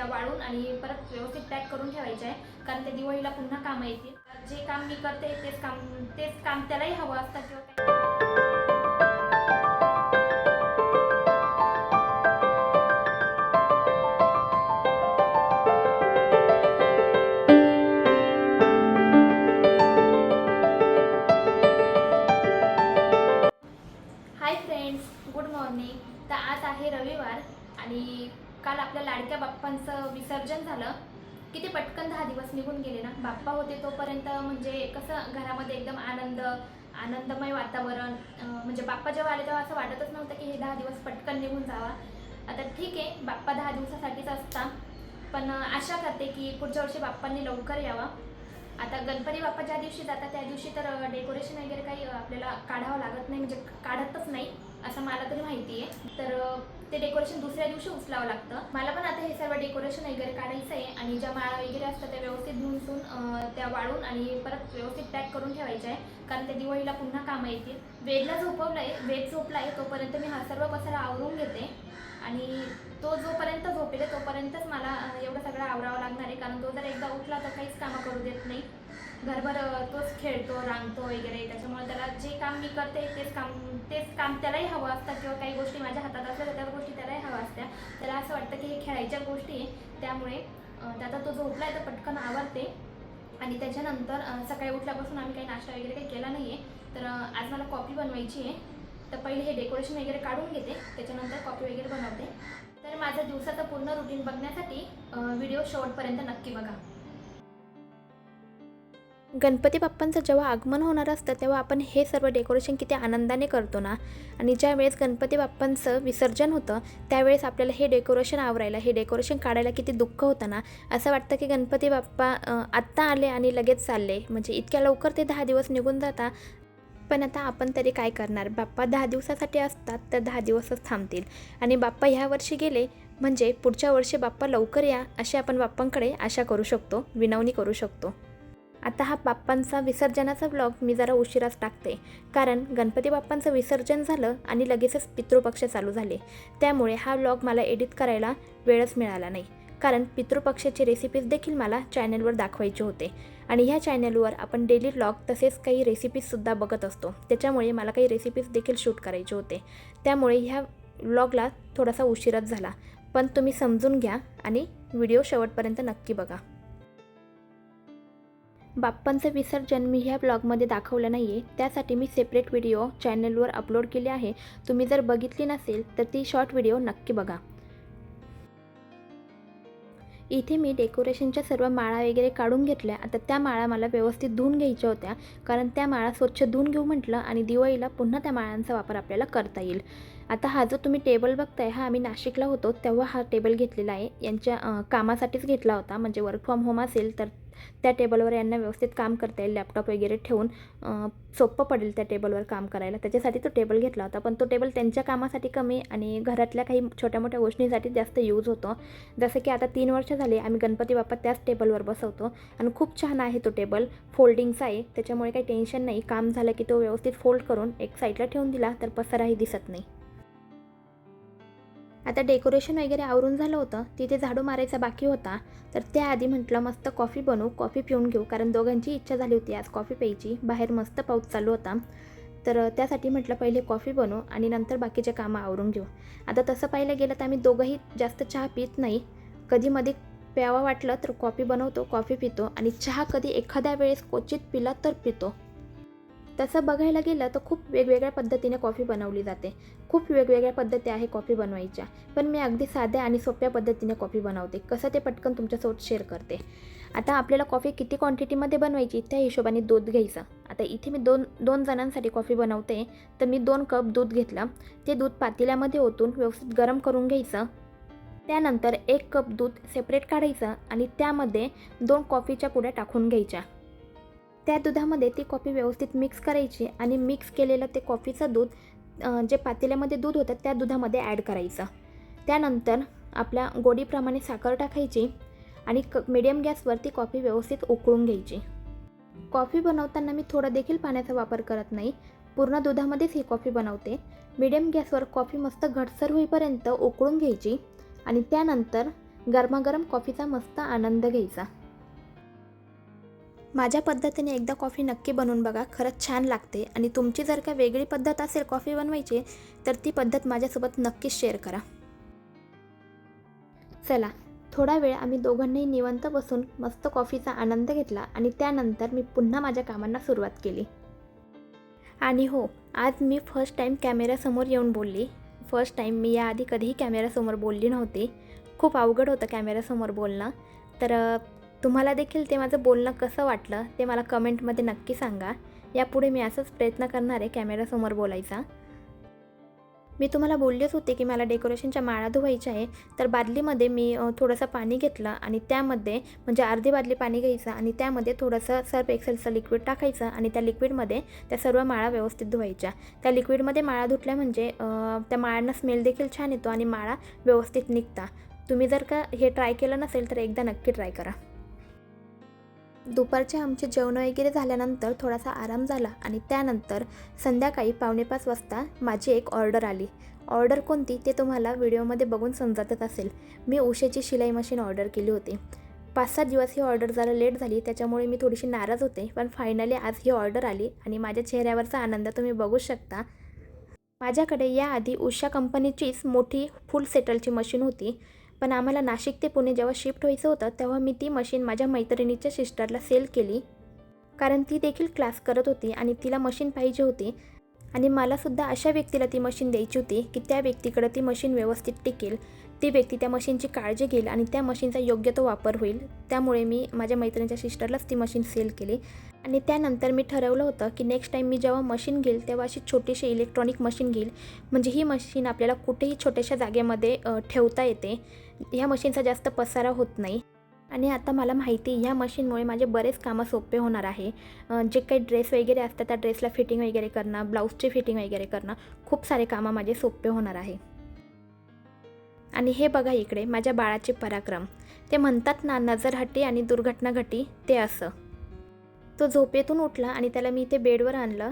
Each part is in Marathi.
त्या वाळून आणि परत व्यवस्थित पॅक करून ठेवायच्या आहे कारण ते दिवाळीला पुन्हा कामं येतील. तर जे काम मी करते तेच काम तेच काम त्यालाही हवं असतं किंवा आपल्या लाडक्या बाप्पांचं विसर्जन झालं किती पटकन दहा दिवस निघून गेले ना. बाप्पा होते तोपर्यंत म्हणजे कसं घरामध्ये एकदम आनंद आनंदमय वातावरण म्हणजे बाप्पा जेव्हा आले तेव्हा असं वाटतच नव्हतं की हे दहा दिवस पटकन निघून जावा. आता ठीक आहे बाप्पा दहा दिवसासाठीच असता. पण आशा करते की पुढच्या वर्षी बाप्पांनी लवकर यावा. आता गणपती बाप्पा ज्या दिवशी जातात त्या दिवशी तर डेकोरेशन वगैरे काही आपल्याला काढावं लागत नाही म्हणजे काढतच नाही. असं मला तरी माहिती आहे. तर ते डेकोरेशन दुसऱ्या दिवशी उचलावं लागतं. मला पण आता हे सर्व डेकोरेशन वगैरे काढायचं आहे आणि ज्या माळा वगैरे असतात त्या व्यवस्थित धुवून त्या वाळून आणि परत व्यवस्थित पॅक करून ठेवायच्या आहे. कारण ते दिवाळीला पुन्हा कामं येतील. वेदला झोपवलं आहे वेद झोपला आहे तोपर्यंत मी हा सर्व पसारा आवरून घेते. आणि तो जोपर्यंत झोपेल तोपर्यंतच मला एवढं सगळं आवरावं लागणार आहे. कारण तो जर एकदा उठला तर काहीच कामं करू देत नाही. घरभर तोच खेळतो रांगतो वगैरे. त्याच्यामुळे त्याला जे काम मी करते तेच काम तेच काम त्यालाही हवं असतं. किंवा काही गोष्टी माझ्या हातात असल्या तर त्या गोष्टी त्यालाही हव्या असत्या. त्याला असं वाटतं की हे खेळायच्या गोष्टी आहे. त्यामुळे त्याचा तो झोपला आहे तर पटकन आवरते. आणि त्याच्यानंतर सकाळी उठल्यापासून आम्ही काही नाश्ता वगैरे काही केला नाही आहे. तर आज मला कॉफी बनवायची आहे. तर पहिले हे डेकोरेशन वगैरे काढून घेते. त्याच्यानंतर कॉफी वगैरे बनवते. तर माझं दिवसाचं पूर्ण रुटीन बघण्यासाठी व्हिडिओ शेवटपर्यंत नक्की बघा. गणपती बाप्पांचं जेव्हा आगमन होणार असतं तेव्हा आपण हे सर्व डेकोरेशन किती आनंदाने करतो ना? आणि ज्या वेळेस गणपती बाप्पांचं विसर्जन होतं त्यावेळेस आपल्याला हे डेकोरेशन आवरायला हे डेकोरेशन काढायला किती दुःख होतं ना? असं वाटतं की गणपती बाप्पा आत्ता आले आणि लगेच चालले. म्हणजे इतक्या लवकर ते दहा दिवस निघून जाता. पण आता आपण तरी काय करणार? बाप्पा दहा दिवसासाठी असतात तर दहा दिवसच थांबतील. आणि बाप्पा ह्या वर्षी गेले म्हणजे पुढच्या वर्षी बाप्पा लवकर या अशी आपण बाप्पांकडे आशा करू शकतो विनवणी करू शकतो. आता हा बाप्पांचा विसर्जनाचा ब्लॉग मी जरा उशिराच टाकते. कारण गणपती बाप्पांचं विसर्जन झालं आणि लगेचच पितृपक्ष चालू झाले. त्यामुळे हा ब्लॉग मला एडिट करायला वेळच मिळाला नाही. कारण पितृपक्षाची रेसिपीज देखील मला चॅनलवर दाखवायचे होते. आणि ह्या चॅनलवर आपण डेली ब्लॉग तसेच काही रेसिपीजसुद्धा बघत असतो. त्याच्यामुळे मला काही रेसिपीज देखील शूट करायचे होते. त्यामुळे ह्या ब्लॉगला थोडासा उशिराच झाला. पण तुम्ही समजून घ्या आणि व्हिडिओ शेवटपर्यंत नक्की बघा. बाप्पांचं विसर्जन मी ह्या ब्लॉगमध्ये दाखवलं नाही आहे त्यासाठी मी सेपरेट व्हिडिओ चॅनलवर अपलोड केली आहे. तुम्ही जर बघितली नसेल तर ती शॉर्ट व्हिडिओ नक्की बघा. इथे मी डेकोरेशनच्या सर्व माळा वगैरे काढून घेतल्या. आता त्या माळा मला व्यवस्थित धुवून घ्यायच्या होत्या. कारण त्या माळा स्वच्छ धुवून घेऊ म्हटलं आणि दिवाळीला पुन्हा त्या माळांचा वापर आपल्याला करता येईल. आता हा जो तुम्ही टेबल बघताय हा आम्ही नाशिकला होतो तेव्हा हा टेबल घेतलेला आहे. यांच्या कामासाठीच घेतला होता. म्हणजे वर्क फ्रॉम होम असेल तर त्या टेबलवर यांना व्यवस्थित काम करता येईल लॅपटॉप वगैरे ठेवून सोपं पडेल त्या टेबलवर काम करायला. त्याच्यासाठी तो टेबल घेतला होता पण तो टेबल त्यांच्या कामासाठी कमी आणि घरातल्या काही छोट्या मोठ्या गोष्टींसाठी जास्त यूज होतो. जसं की आता तीन वर्ष झाले आम्ही गणपती बाप्पा त्याच टेबलवर बसवतो आणि खूप छान आहे तो टेबल फोल्डिंगचा आहे त्याच्यामुळे काही टेन्शन नाही. काम झालं की तो व्यवस्थित फोल्ड करून एक साईडला ठेवून दिला तर पसाराही दिसत नाही. आता डेकोरेशन वगैरे आवरून झालं होतं तिथे झाडू मारायचा बाकी होता. तर त्याआधी म्हटलं मस्त कॉफी बनवू कॉफी पिऊन घेऊ कारण दोघांची इच्छा झाली होती आज कॉफी प्यायची. बाहेर मस्त पाऊस चालू होता. तर त्यासाठी म्हटलं पहिले कॉफी बनवू आणि नंतर बाकीचे कामं आवरून घेऊ. आता तसं पाहायला गेलं तर आम्ही दोघंही जास्त चहा पित नाही. कधीमध्ये प्यावा वाटलं तर कॉफी बनवतो कॉफी पितो आणि चहा कधी एखाद्या वेळेस क्वचित पिला तर पितो. तसं बघायला गेलं तर खूप वेगवेगळ्या पद्धतीने कॉफी बनवली जाते. खूप वेगवेगळ्या पद्धती आहे कॉफी बनवायच्या. पण मी अगदी साध्या आणि सोप्या पद्धतीने कॉफी बनवते. कसं ते पटकन तुमच्यासोबत शेअर करते. आता आपल्याला कॉफी किती क्वांटिटीमध्ये बनवायची त्या हिशोबाने दूध घ्यायचं. आता इथे मी दोन दोन जणांसाठी कॉफी बनवते. तर मी दोन कप दूध घेतलं. ते दूध पातेल्यामध्ये ओतून व्यवस्थित गरम करून घ्यायचं. त्यानंतर एक कप दूध सेपरेट काढायचं आणि त्यामध्ये दोन कॉफीच्या पुड्या टाकून घ्यायच्या. त्या दुधामध्ये ती कॉफी व्यवस्थित मिक्स करायची आणि मिक्स केलेलं ते कॉफीचं दूध जे पातेल्यामध्ये दूध होतं त्या दुधामध्ये ॲड करायचं. त्यानंतर आपल्या गोडीप्रमाणे साखर टाकायची आणि क मिडियम गॅसवरती कॉफी व्यवस्थित उकळून घ्यायची. कॉफी बनवताना मी थोडा देखील पाण्याचा वापर करत नाही. पूर्ण दुधामध्येच ही कॉफी बनवते. मिडियम गॅसवर कॉफी मस्त घटसर होईपर्यंत उकळून घ्यायची आणि त्यानंतर गरमागरम कॉफीचा मस्त आनंद घ्यायचा. माझ्या पद्धतीने एकदा कॉफी नक्की बनवून बघा खरंच छान लागते. आणि तुमची जर का वेगळी पद्धत असेल कॉफी बनवायची तर ती पद्धत माझ्यासोबत नक्कीच शेअर करा. चला थोडा वेळ आम्ही दोघांनाही निवंत बसून मस्त कॉफीचा आनंद घेतला आणि त्यानंतर मी पुन्हा माझ्या कामांना सुरुवात केली. आणि हो आज मी फर्स्ट टाईम कॅमेऱ्यासमोर येऊन बोलली. फर्स्ट टाईम मी याआधी कधीही कॅमेऱ्यासमोर बोलली नव्हती. खूप अवघड होतं कॅमेऱ्यासमोर बोलणं. तर तुम्हाला देखील ते माझं बोलणं कसं वाटलं ते मला कमेंटमध्ये नक्की सांगा. यापुढे मी असंच प्रयत्न करणार आहे कॅमेऱ्यासमोर बोलायचा. मी तुम्हाला बोललेच होते की मला डेकोरेशनच्या माळा धुवायच्या आहे. तर बादलीमध्ये मी थोडंसं पाणी घेतलं आणि त्यामध्ये म्हणजे अर्धी बादली पाणी घ्यायचं आणि त्यामध्ये थोडंसं सर्फ एक्सेलचं लिक्विड टाकायचं आणि त्या लिक्विडमध्ये त्या सर्व माळा व्यवस्थित धुवायच्या. त्या लिक्विडमध्ये माळा धुतल्या म्हणजे त्या माळांना स्मेल देखील छान येतो आणि माळा व्यवस्थित निघता. तुम्ही जर का हे ट्राय केलं नसेल तर एकदा नक्की ट्राय करा. दुपारचे आमचे जेवण वगैरे झाल्यानंतर थोडासा आराम झाला आणि त्यानंतर संध्याकाळी पावणेपाच वाजता माझी एक ऑर्डर आली. ऑर्डर कोणती ते तुम्हाला व्हिडिओमध्ये बघून समजतच असेल. मी उशेची शिलाई मशीन ऑर्डर केली होती. पाच सात दिवस ही ऑर्डर जरा लेट झाली त्याच्यामुळे मी थोडीशी नाराज होते पण फायनली आज ही ऑर्डर आली आणि माझ्या चेहऱ्यावरचा आनंद तुम्ही बघू शकता. माझ्याकडे याआधी उषा कंपनीचीच मोठी फुल सेटलची मशीन होती. पण आम्हाला नाशिक ते पुणे जेव्हा शिफ्ट व्हायचं होतं तेव्हा मी ती मशीन माझ्या मैत्रिणीच्या सिस्टरला सेल केली. कारण ती देखील क्लास करत होती आणि तिला मशीन पाहिजे होती. आणि मलासुद्धा अशा व्यक्तीला ती मशीन द्यायची होती की त्या व्यक्तीकडे ती मशीन व्यवस्थित टिकेल. ती व्यक्ती त्या मशीनची काळजी घेईल आणि त्या मशीनचा योग्य तो वापर होईल. त्यामुळे मी माझ्या मैत्रिणीच्या सिस्टरलाच ती मशीन सेल केली. आणि त्यानंतर मी ठरवलं होतं की नेक्स्ट टाईम मी जेव्हा मशीन घेईल तेव्हा अशी छोटीशी इलेक्ट्रॉनिक मशीन घेईल. म्हणजे ही मशीन आपल्याला कुठेही छोट्याशा जागेमध्ये ठेवता येते. ह्या मशीनचा जास्त पसारा होत नाही. आणि आता मला माहिती ह्या मशीनमुळे माझे बरेच कामं सोपे होणार आहे. जे काही ड्रेस वगैरे असतात त्या ड्रेसला फिटिंग वगैरे करणं ब्लाऊजची फिटिंग वगैरे करणं खूप सारे कामं माझे सोपे होणार आहे. आणि हे बघा इकडे माझ्या बाळाचे पराक्रम. ते म्हणतात ना नजर हटी आणि दुर्घटना घटी ते असं. तो झोपेतून उठला आणि त्याला मी इथे बेडवर आणलं.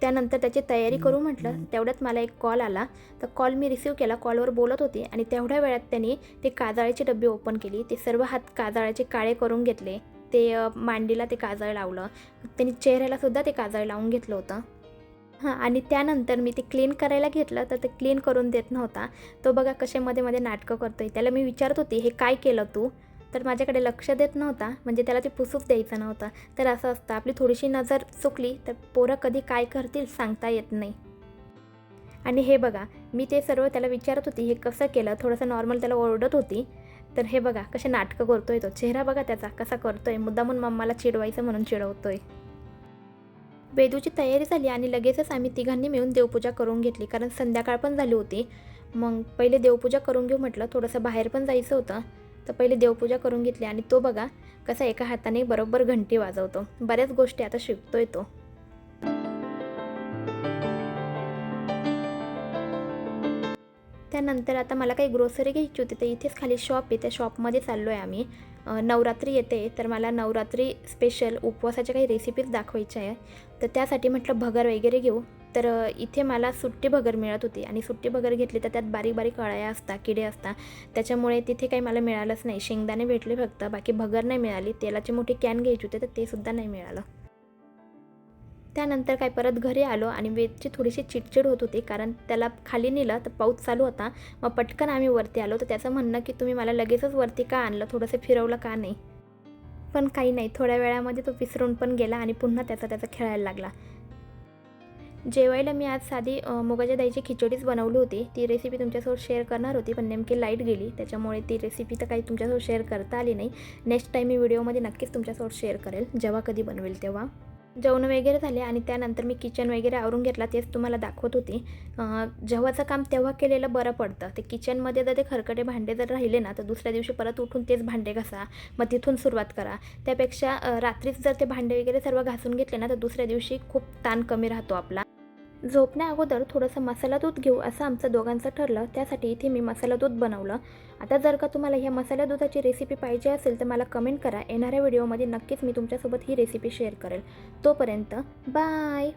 त्यानंतर त्याची तयारी करू म्हटलं तेवढ्यात मला एक कॉल आला. तर कॉल मी रिसीव केला कॉलवर बोलत होते आणि तेवढ्या वेळात त्यांनी ते काजळाची डब्बी ओपन केली. ते सर्व हात काजळाचे काळे करून घेतले. ते मांडीला ते काजळ लावलं. त्यांनी चेहऱ्याला सुद्धा ते काजळ लावून घेतलं होतं. हां आणि त्यानंतर मी ते क्लीन करायला घेतलं तर ते क्लीन करून देत नव्हता. तो बघा कसे मध्ये मध्ये नाटकं करतोय. त्याला मी विचारत होती हे काय केलं तू? तर माझ्याकडे लक्ष देत नव्हता म्हणजे त्याला ते पुसूच द्यायचं नव्हतं. तर असं असतं आपली थोडीशी नजर चुकली तर पोरं कधी काय करतील सांगता येत नाही. आणि हे बघा मी ते सर्व त्याला विचारत होती हे कसं केलं? थोडंसं नॉर्मल त्याला ओरडत होती. तर हे बघा कसे नाटकं करतोय तो. चेहरा बघा त्याचा कसा करतोय. मुद्दामून मम्माला चिडवायचं म्हणून चिडवतोय. वेदूची तयारी झाली आणि लगेचच आम्ही तिघांनी मिळून देवपूजा करून घेतली कारण संध्याकाळ पण झाली होती. मग पहिले देवपूजा करून घेऊ म्हटलं थोडंसं बाहेर पण जायचं होतं. तर पहिले देवपूजा करून घेतली आणि तो बघा कसा एका हाताने बरोबर घंटी वाजवतो. बऱ्याच गोष्टी आता शिकतोय तो. त्यानंतर आता मला काही ग्रोसरी घ्यायची होती तर इथेच खाली शॉप आहे. त्या शॉपमध्ये चाललो आहे आम्ही. नवरात्री येते तर मला नवरात्री स्पेशल उपवासाच्या काही रेसिपीज दाखवायच्या आहे तर त्यासाठी म्हटलं भगर वगैरे घेऊ. तर इथे मला सुट्टी भगर मिळत होती आणि सुट्टी भगर घेतली तर त्यात बारीक बारीक अळ्या असतात किडे असतात त्याच्यामुळे तिथे काही मला मिळालंच नाही. शेंगदाणे भेटले फक्त. बाकी भगर नाही मिळाली. तेलाची मोठी कॅन घ्यायची होती तर ते सुद्धा नाही मिळालं. त्यानंतर काय परत घरी आलो आणि वेदची थोडीशी चिडचिड होत होती कारण त्याला खाली नेलं तर पाऊस चालू होता. मग पटकन आम्ही वरती आलो. तर त्याचं म्हणणं की तुम्ही मला लगेचच वरती का आणलं? थोडंसं फिरवलं का नाही? पण काही नाही. थोड्या वेळामध्ये तो विसरून पण गेला आणि पुन्हा त्याचा त्याचा खेळायला लागला. जेवायला मी आज साधी मुगाच्या दाईची खिचडीच बनवली होती. ती रेसिपी तुमच्यासोबत शेअर करणार होती पण नेमकी लाइट गेली. त्याच्यामुळे ती रेसिपी तर काही तुमच्यासोबत शेअर करता आली नाही. नेक्स्ट टाईम मी व्हिडिओमध्ये नक्कीच तुमच्यासोबत शेअर करेल. जेव्हा कधी बनवेल तेव्हा. जेवण वगैरे झाले आणि त्यानंतर मी किचन वगैरे आवरून घेतला तेच तुम्हाला दाखवत होती. जेव्हाचं काम तेव्हा केलेलं बरं पडतं. ते किचनमध्ये जर ते खरकटे भांडे जर राहिले ना तर दुसऱ्या दिवशी परत उठून तेच भांडे घासा. मग तिथून सुरुवात करा. त्यापेक्षा रात्रीच जर ते भांडे वगैरे सर्व घासून घेतले ना तर दुसऱ्या दिवशी खूप ताण कमी राहतो आपला. झोपण्या अगोदर थोडंसं मसाला दूध घेऊ असं आमचं दोघांचं ठरलं. त्यासाठी इथे मी मसाला दूध बनवलं. आता जर का तुम्हाला ह्या मसाला दुधाची रेसिपी पाहिजे असेल तर मला कमेंट करा. येणाऱ्या व्हिडिओमध्ये नक्कीच मी तुमच्यासोबत ही रेसिपी शेअर करेल. तोपर्यंत बाय